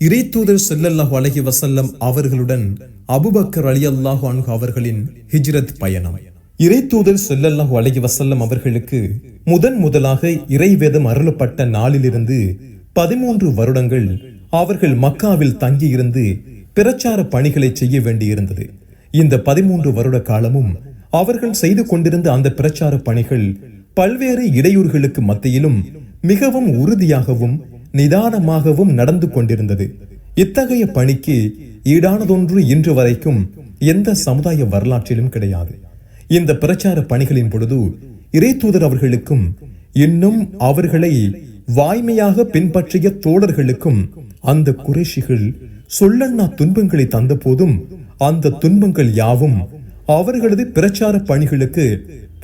இறைத்தூதர் செல்லல்லாஹு அலஹி வசல்லம் அவர்களுடன் அபுபக்கர் அலி அல்லாஹு அன்ஹு அவர்களின் ஹிஜ்ரத் பயணம். இறைத்தூதர் செல்லல்லாஹு அலஹி வசல்லம் அவர்களுக்கு முதன் முதலாக இறைவேதம் அருளப்பட்ட நாளிலிருந்து பதிமூன்று வருடங்கள் அவர்கள் மக்காவில் தங்கியிருந்து பிரச்சார பணிகளை செய்ய வேண்டியிருந்தது. இந்த பதிமூன்று வருட காலமும் அவர்கள் செய்து கொண்டிருந்த அந்த பிரச்சார பணிகள் பல்வேறு இடையூறுகளுக்கு மத்தியிலும் மிகவும் உறுதியாகவும் நிதானமாகவும் நடந்து கொண்டிருந்தது. இத்தகைய பணிக்கு ஈடானதொன்று இன்று வரைக்கும் எந்த சமுதாய வரலாற்றிலும் கிடையாது. இந்த பிரச்சார பணிகளின் பொழுது இறைத்தூதர் அவர்களுக்கும் இன்னும் அவர்களை வாய்மையாக பின்பற்றிய தோழர்களுக்கும் அந்த குறைஷிகள் சொல்லண்ணா துன்பங்களை தந்த போதும் அந்த துன்பங்கள் யாவும் அவர்களது பிரச்சார பணிகளுக்கு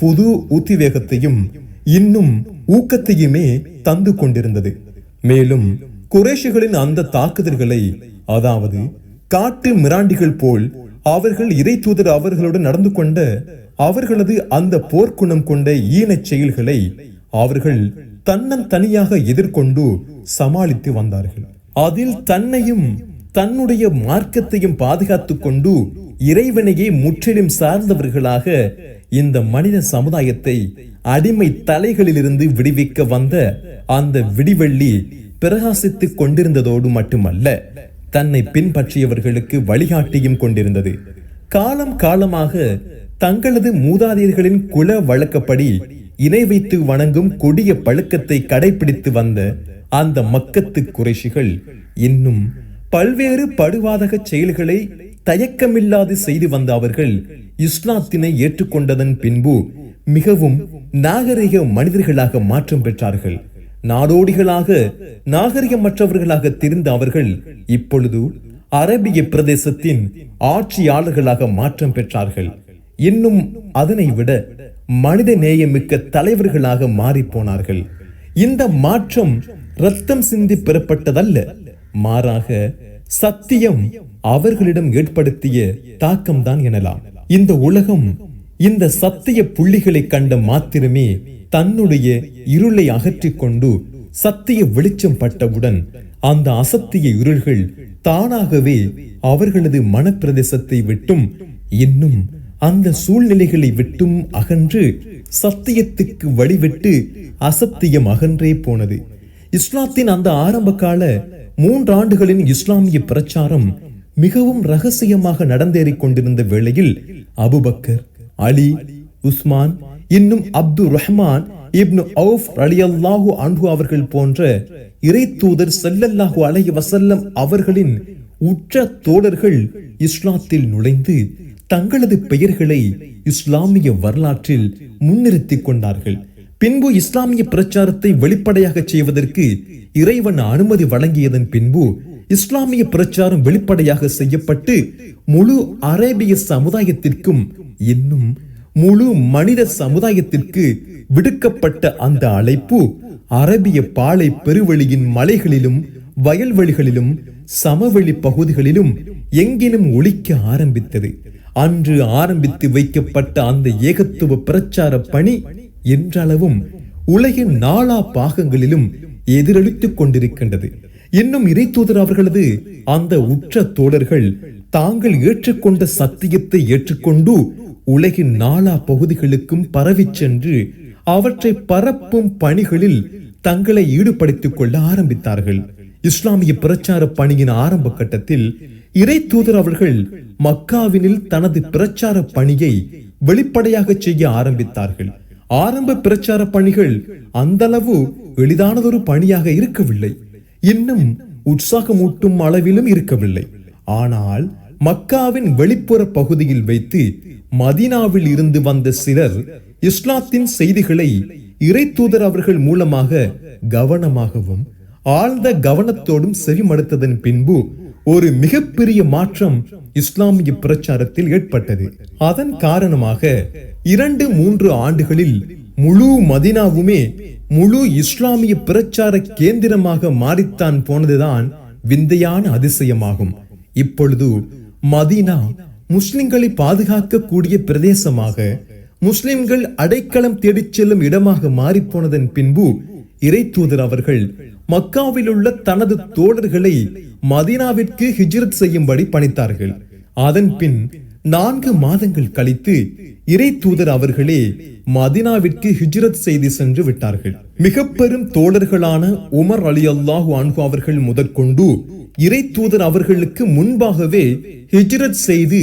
புது உத்திவேகத்தையும் இன்னும் ஊக்கத்தையுமே தந்து கொண்டிருந்தது. மேலும் குறைஷிகளின் அந்த தாக்குதல்களை அதாவது காட்டு மிராண்டிகள் போல் அவர்கள் இறை தூதர் அவர்களுடன் நடந்து கொண்ட அவர்களது அந்த போர்க்குணம் கொண்ட ஈனச் செயல்களை அவர்கள் தன்னன் தனியாக எதிர்கொண்டு சமாளித்து வந்தார்கள். அதில் தன்னையும் தன்னுடைய மார்க்கத்தையும் பாதுகாத்து கொண்டு இறைவனையே முற்றிலும் சார்ந்தவர்களாக இந்த மனித சமுதாயத்தை அடிமை தலைகளிலிருந்து விடுவிக்க வந்த அந்த விடிவெள்ளி பிரகாசித்துக் கொண்டிருந்ததோடு மட்டுமல்ல தன்னை பின்பற்றியவர்களுக்கு வழிகாட்டியும் கொண்டிருந்தது. காலம் காலமாக தங்களது மூதாதையர்களின் குல வழக்கப்படி இணை வைத்து வணங்கும் கொடிய பழக்கத்தை கடைபிடித்து வந்த அந்த மக்கத்து குறைஷிகள் இன்னும் பல்வேறு படுவாதக செயல்களை தயக்கமில்லாது செய்து வந்த அவர்கள் இஸ்லாத்தினை ஏற்றுக்கொண்டதன் பின்பு மிகவும் நாகரிக மனிதர்களாக மாற்றம் பெற்றார்கள். நாடோடிகளாக நாகரிகமற்றவர்களாக தெரிந்த அவர்கள் இப்பொழுது அரபிய பிரதேசத்தின் ஆட்சியாளர்களாக மாற்றம் பெற்றார்கள். இன்னும் அதனை விட மனித நேயமிக்க தலைவர்களாக மாறி போனார்கள். இந்த மாற்றம் ரத்தம் சிந்தி பெறப்பட்டதல்ல. மாறாக சத்தியம் அவர்களிடம் ஏற்படுத்திய தாக்கம்தான் எனலாம். இந்த உலகம் இந்த சத்திய புள்ளிகளை கண்ட மாத்திரமே தன்னுடைய இருளை அகற்றிக் கொண்டு சத்திய வெளிச்சம் பட்டவுடன் அந்த அசத்திய இருள்கள் தானாகவே அவர்களது மனப்பிரதேசத்தை விட்டும் இன்னும் அந்த சூழ்நிலைகளை விட்டும் அகன்று சத்தியத்துக்கு வழிவிட்டு அசத்தியம் அகன்றே போனது. இஸ்லாத்தின் அந்த ஆரம்ப கால மூன்றாண்டுகளின் இஸ்லாமிய பிரச்சாரம் மிகவும் ரகசியமாக நடந்தேறிக் கொண்டிருந்த வேளையில் அபுபக்கர் அலி உஸ்மான் இன்னும் அப்து ரஹ்மான் இப்னு அவுஃப் ரலியல்லாஹு அன்ஹு அவர்கள் போன்ற இறை தூதர் செல்லல்லாஹு அலைஹி வசல்லம் அவர்களின் உற்ற தோழர்கள் இஸ்லாத்தில் நுழைந்து தங்களது பெயர்களை இஸ்லாமிய வரலாற்றில் முன்னிறுத்தி கொண்டார்கள். பின்பு இஸ்லாமிய பிரச்சாரத்தை வெளிப்படையாக செய்வதற்கு இறைவன் அனுமதி வழங்கியதன் பின்பு இஸ்லாமிய பிரச்சாரம் வெளிப்படையாக செய்யப்பட்டு முழு அரேபிய சமுதாயத்திற்கும் இன்னும் முழு மனித சமுதாயத்திற்கு விடுக்கப்பட்ட அந்த அழைப்பு அரபிய பாலை பெருவெளியின் மலைகளிலும் வயல்வெளிகளிலும் சமவெளி பகுதிகளிலும் எங்கிலும் ஒழிக்க ஆரம்பித்தது. அன்று ஆரம்பித்து வைக்கப்பட்ட அந்த ஏகத்துவ பிரச்சார பணி என்றளவும் உலகின் நாலா பாகங்களிலும் எதிரொலித்துக் கொண்டிருக்கின்றது. இன்னும் இறைத்தூதர் அவர்களது அந்த உற்ற தோழர்கள் தாங்கள் ஏற்றுக்கொண்ட சத்தியத்தை ஏற்றுக்கொண்டு உலகின் நாலா பகுதிகளுக்கும் பரவிச் சென்று அவற்றை பரப்பும் பணிகளில் தங்களை ஈடுபடுத்திக் கொள்ள ஆரம்பித்தார்கள். இஸ்லாமிய பிரச்சார பணியின் ஆரம்ப கட்டத்தில் இறை தூதர் அவர்கள் மக்காவினில் தனது பிரச்சார பணியை வெளிப்படையாக செய்ய ஆரம்பித்தார்கள். ஆரம்ப பிரச்சார பணிகள் அந்தளவு எளிதானதொரு பணியாக இருக்கவில்லை. இன்னும் உற்சாகமூட்டும் அளவிலும் இருக்கவில்லை. ஆனால் மக்காவின் வெளிப்புற பகுதியில் வைத்து மதீனாவில் இருந்து வந்த சிலர் இஸ்லாத்தின் செய்திகளை இறை தூதர் அவர்கள் மூலமாக கவனமாகவும் ஆழ்ந்த கவனத்தோடும் செவிமடுத்ததன் பின்பு ஒரு மிகப்பெரிய மாற்றம் இஸ்லாமிய பிரச்சாரத்தில் ஏற்பட்டது. அதன் காரணமாக இரண்டு மூன்று ஆண்டுகளில் முழு மதினாவுமே முழு இஸ்லாமிய பிரச்சார கேந்திரமாக மாறித்தான் போனதுதான் விந்தையான அதிசயமாகும். இப்பொழுது மதீனா முஸ்லிம்களை பாதுகாக்கக்கூடிய பிரதேசமாக முஸ்லிம்கள் அடைக்கலம் தேடிச் செல்லும் இடமாக மாறிப்போனதன் பின்பு இறைத்தூதர் அவர்கள் மக்காவில் உள்ள தனது தோழர்களை மதீனாவிற்கு ஹிஜ்ரத் செய்யும்படி பணித்தார்கள். அதன் பின் நான்கு மாதங்கள் கழித்து இறை தூதர் அவர்களே மதினாவிற்கு ஹிஜ்ரத் செய்து சென்று விட்டார்கள். மிக பெரும் தோழர்களான உமர் அலி அல்லாஹு அன்ஹு அவர்கள் முதற்கொண்டு இறை தூதர் அவர்களுக்கு முன்பாகவே ஹிஜ்ரத் செய்து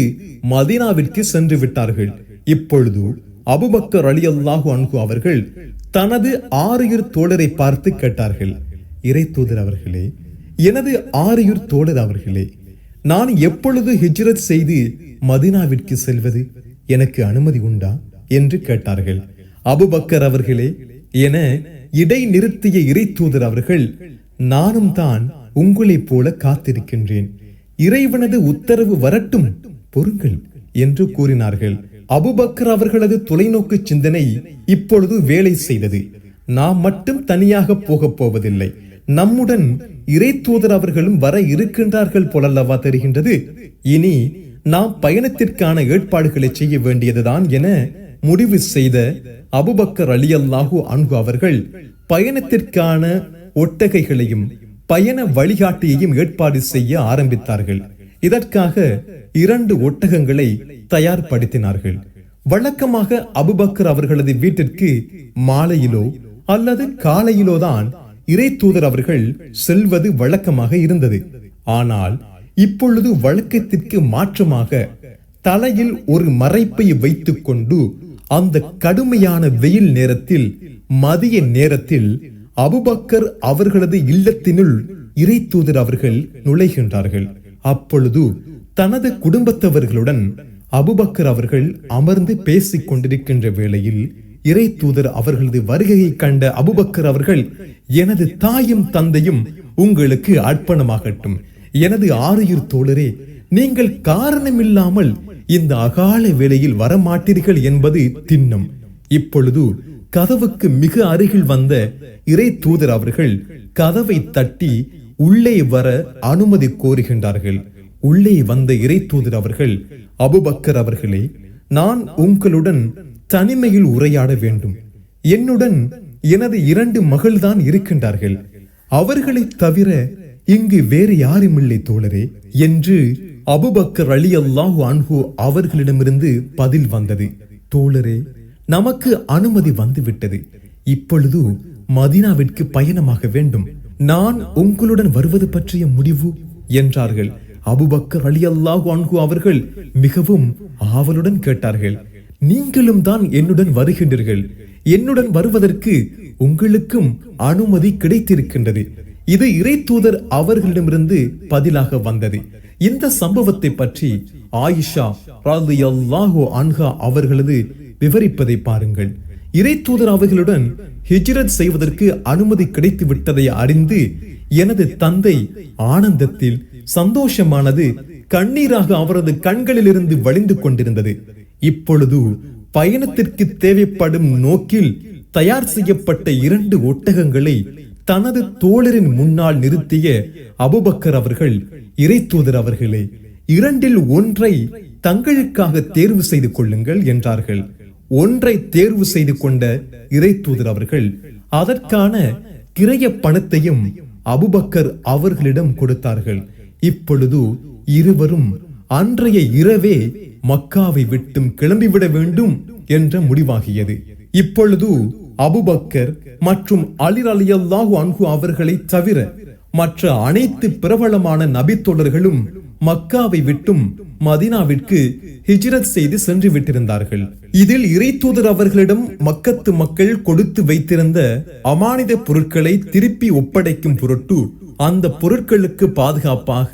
மதீனாவிற்கு சென்று விட்டார்கள். இப்பொழுது அபுபக்கர் அலி அல்லாஹு அன்ஹு அவர்கள் தனது ஆறுயிர் தோழரை பார்த்து கேட்டார்கள். இறை தூதர் அவர்களே எனது ஆறுயிர் தோழர் அவர்களே நான் எப்பொழுது ஹிஜ்ரத் செய்து மதீனாவிற்கு செல்வது எனக்கு அனுமதி உண்டா? என்று கேட்டார்கள். அபுபக்கர் அவர்களே என இடை நிறுத்திய இறை தூதர் அவர்கள் நானும் தான் உங்களைப் போல காத்திருக்கின்றேன். இறைவனது உத்தரவு வரட்டும் பொறுங்கள் என்று கூறினார்கள். அபுபக்கர் அவர்களது தொலைநோக்கு சிந்தனை இப்பொழுது வேலை செய்தது. நாம் மட்டும் தனியாக போகப் போவதில்லை. நம்முடன் இறை தூதர் அவர்களும் வர இருக்கின்றார்கள் போலல்லவா தெரிகின்றது? இனி நாம் பயணத்திற்கான ஏற்பாடுகளை செய்ய வேண்டியதுதான் என முடிவு செய்த அபுபக்கர் அலி அல்லாஹு அன்கு அவர்கள் பயணத்திற்கான ஒட்டகைகளையும் பயண வழிகாட்டியையும் ஏற்பாடு செய்ய ஆரம்பித்தார்கள். இதற்காக இரண்டு ஒட்டகங்களை தயார்படுத்தினார்கள். வழக்கமாக அபுபக்கர் அவர்களது வீட்டிற்கு மாலையிலோ அல்லது காலையிலோ தான் இறை தூதர் அவர்கள் செல்வது வழக்கமாக இருந்தது. ஆனால் இப்பொழுது வழக்கத்திற்கு மாற்றமாக தலையில் ஒரு மறைப்பை வைத்துக் கொண்டு அந்த கடுமையான வெயில் நேரத்தில் மதிய நேரத்தில் அபுபக்கர் அவர்களது இல்லத்தினுள் இறை தூதர் அவர்கள் நுழைகின்றார்கள். அப்பொழுது தனது குடும்பத்தவர்களுடன் அபுபக்கர் அவர்கள் அமர்ந்து பேசிக் கொண்டிருக்கின்ற வேளையில் இறை தூதர் அவர்களது வருகையை கண்ட அபுபக்கர் அவர்கள் எனது தாயும் தந்தையும் உங்களுக்கு அர்ப்பணமாகட்டும். எனது ஆறுயிர் தோழரே நீங்கள் காரணமில்லாமல் இந்த அகால வேளையில் வரமாட்டீர்கள் என்பது திண்ணம். இப்பொழுது கதவுக்கு மிக அருகில் வந்த இறை தூதர் அவர்கள் கதவை தட்டி உள்ளே வர அனுமதி கோருகின்றார்கள். உள்ளே வந்த இறை தூதர் அவர்கள் அபுபக்கர் அவர்களே நான் உங்களுடன் தனிமையில் உரையாட வேண்டும். என்னுடன் எனது இரண்டு மகள்தான் இருக்கின்றார்கள். அவர்களை தவிர இங்கு வேறு யாருமில்லை தோழரே என்று அபுபக்கர் அலி அல்லாஹு அன்ஹு அவர்களிடமிருந்து பதில் வந்தது. தோழரே நமக்கு அனுமதி வந்துவிட்டது. இப்பொழுது மதீனாவிற்கு பயணமாக வேண்டும். நான் உங்களுடன் வருவது பற்றிய முடிவு என்றார்கள். அபுபக்கர் அலி அல்லாஹு அன்ஹு அவர்கள் மிகவும் ஆவலுடன் கேட்டார்கள். நீங்களும் தான் என்னுடன் வருகின்றீர்கள். என்னுடன் வருவதற்கு உங்களுக்கும் அனுமதி கிடைத்திருக்கின்றது. இது இறை தூதர் அவர்களிடமிருந்து பதிலாக வந்தது. இந்த சம்பவத்தை பற்றி ஆயிஷா அன்ஹா அவர்களது விவரிப்பதை பாருங்கள். இறை தூதர் அவர்களுடன் ஹிஜ்ரத் செய்வதற்கு அனுமதி கிடைத்து விட்டதை அறிந்து எனது தந்தை ஆனந்தத்தில் சந்தோஷமானது கண்ணீராக அவரது கண்களிலிருந்து வழிந்து கொண்டிருந்தது. இப்பொழுது பயணத்திற்கு தேவைப்படும் நோக்கில் தயார் செய்யப்பட்ட இரண்டு ஒட்டகங்களை தனது தோழரின் முன்னால் நிறுத்திய அபுபக்கர் அவர்கள் இறை தூதர் அவர்களே இரண்டில் ஒன்றை தங்களுக்காக தேர்வு செய்து கொள்ளுங்கள் என்றார்கள். ஒன்றை தேர்வு செய்து கொண்ட இறை தூதர் அவர்கள் அதற்கான கிரைய பணத்தையும் அபுபக்கர் அவர்களிடம் கொடுத்தார்கள். இப்பொழுது இருவரும் அன்றைய இரவே மக்காவை விட்டும் கிளம்பிவிட வேண்டும் என்ற முடிவாகியது. இப்பொழுது அபுபக்கர் மற்றும் அலிர் அலியல்லாஹு அன்ஹு அவர்களை தவிர மற்ற அனைத்து பிரபலமான நபித்தொடர்களும் மக்காவை விட்டும் மதீனாவிற்கு ஹிஜ்ரத் செய்து சென்று விட்டிருந்தார்கள். இதில் இறைத்தூதர் அவர்களிடம் மக்கத்து மக்கள் கொடுத்து வைத்திருந்த அமானித பொருட்களை திருப்பி ஒப்படைக்கும் பொருட்டு அந்த பொருட்களுக்கு பாதுகாப்பாக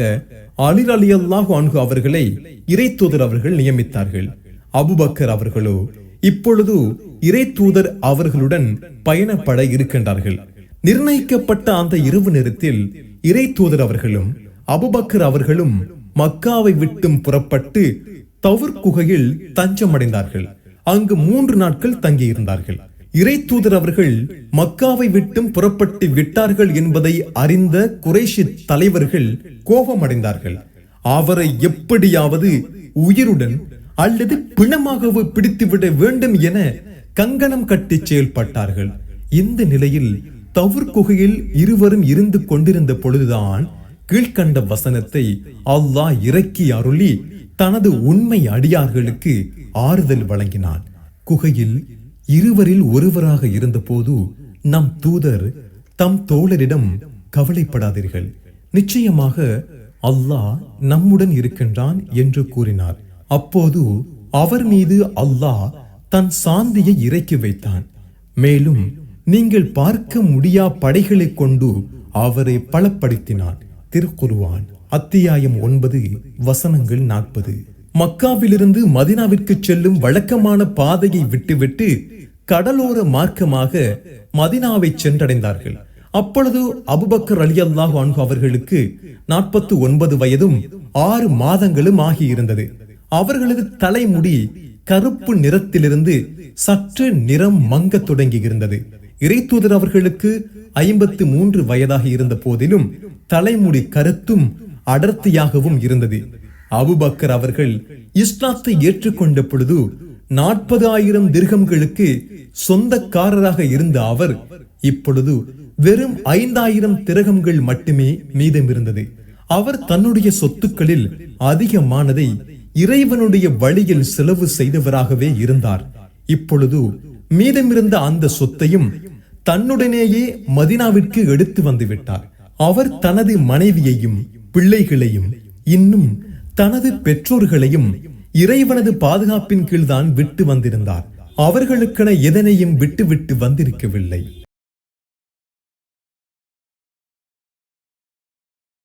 அலிர் அலி அல்லாஹு அன்கு அவர்களை இறை தூதர் அவர்கள் நியமித்தார்கள். அபுபக்கர் அவர்களோ இப்பொழுது இறை தூதர் அவர்களுடன் பயணப்பட இருக்கின்றார்கள். நிர்ணயிக்கப்பட்ட அந்த இரவு நேரத்தில் இறை தூதர் அவர்களும் அபுபக்கர் அவர்களும் மக்காவை விட்டும் புறப்பட்டு தவுர் குகையில் தஞ்சமடைந்தார்கள். அங்கு மூன்று நாட்கள் தங்கியிருந்தார்கள். இறை தூதர் அவர்கள் மக்காவை விட்டும் புறப்பட்டு விட்டார்கள் என்பதை அறிந்த குறைஷி தலைவர்கள் கோபமடைந்தார்கள். அவரை எப்படியாவது உயிருடன் அல்லது பிணமாகவோ பிடித்துவிட வேண்டும் என கங்கணம் கட்டி செயல்பட்டார்கள். இந்த நிலையில் தவுர் குகையில் இருவரும் இருந்து கொண்டிருந்த பொழுதுதான் கீழ்க்கண்ட வசனத்தை அல்லாஹ் இறக்கி அருளி தனது உண்மை அடியார்களுக்கு ஆறுதல் வழங்கினான். குகையில் இருவரில் ஒருவராக இருந்தபோது நம் தூதர் தம் தோழரிடம் கவலைப்படாதீர்கள். நிச்சயமாக அல்லாஹ் நம்முடன் இருக்கின்றான் என்று கூறினார். அப்போது அவர் மீது அல்லாஹ் தன் சாந்தியை இறக்கி வைத்தான். மேலும் நீங்கள் பார்க்க முடியா படைகளைக் கொண்டு அவரை பலப்படுத்தினான். திருக்குருவான் அத்தியாயம் ஒன்பது வசனங்கள் நாற்பது. மக்காவிலிருந்து மதினாவிற்கு செல்லும் வழக்கமான பாதையை விட்டுவிட்டு கடலோர மார்க்கமாக மதினாவை சென்றடைந்தார்கள். அப்பொழுது அபுபக்கர் அலி அல்லாஹ் அன்ஹு அவர்களுக்கு நாற்பத்து ஒன்பது வயதும் ஆறு மாதங்களும் ஆகியிருந்தது. அவர்களது தலைமுடி கருப்பு நிறத்திலிருந்து சற்று நிறம் மங்க தொடங்கி இருந்தது இறைத்தூதர் அவர்களுக்கு ஐம்பத்து மூன்று வயதாக இருந்த போதிலும் தலைமுடி கருத்தும் அடர்த்தியாகவும் இருந்தது. அபுபக்கர் அவர்கள் இஸ்லாத்தை ஏற்றுக்கொண்ட பொழுது நாற்பது ஆயிரம் திருகம்களுக்கு சொந்தக்காரராக இருந்த அவர் இப்பொழுது வெறும் ஐந்தாயிரம் திரகங்கள் மட்டுமே மீதமிருந்தது. அவர் தன்னுடைய சொத்துக்களில் அதிகமானதை இறைவனுடைய வழியில் செலவு செய்தவராகவே இருந்தார். இப்பொழுது மீதமிருந்த அந்த சொத்தையும் தன்னுடனேயே மதினாவிற்கு எடுத்து வந்துவிட்டார் அவர் தனது மனைவியையும் பிள்ளைகளையும் இன்னும் தனது பெற்றோர்களையும் இறைவனது பாதுகாப்பின் கீழ்தான் விட்டு வந்திருந்தார். அவர்களுக்கென எதனையும் விட்டு விட்டு வந்திருக்கவில்லை.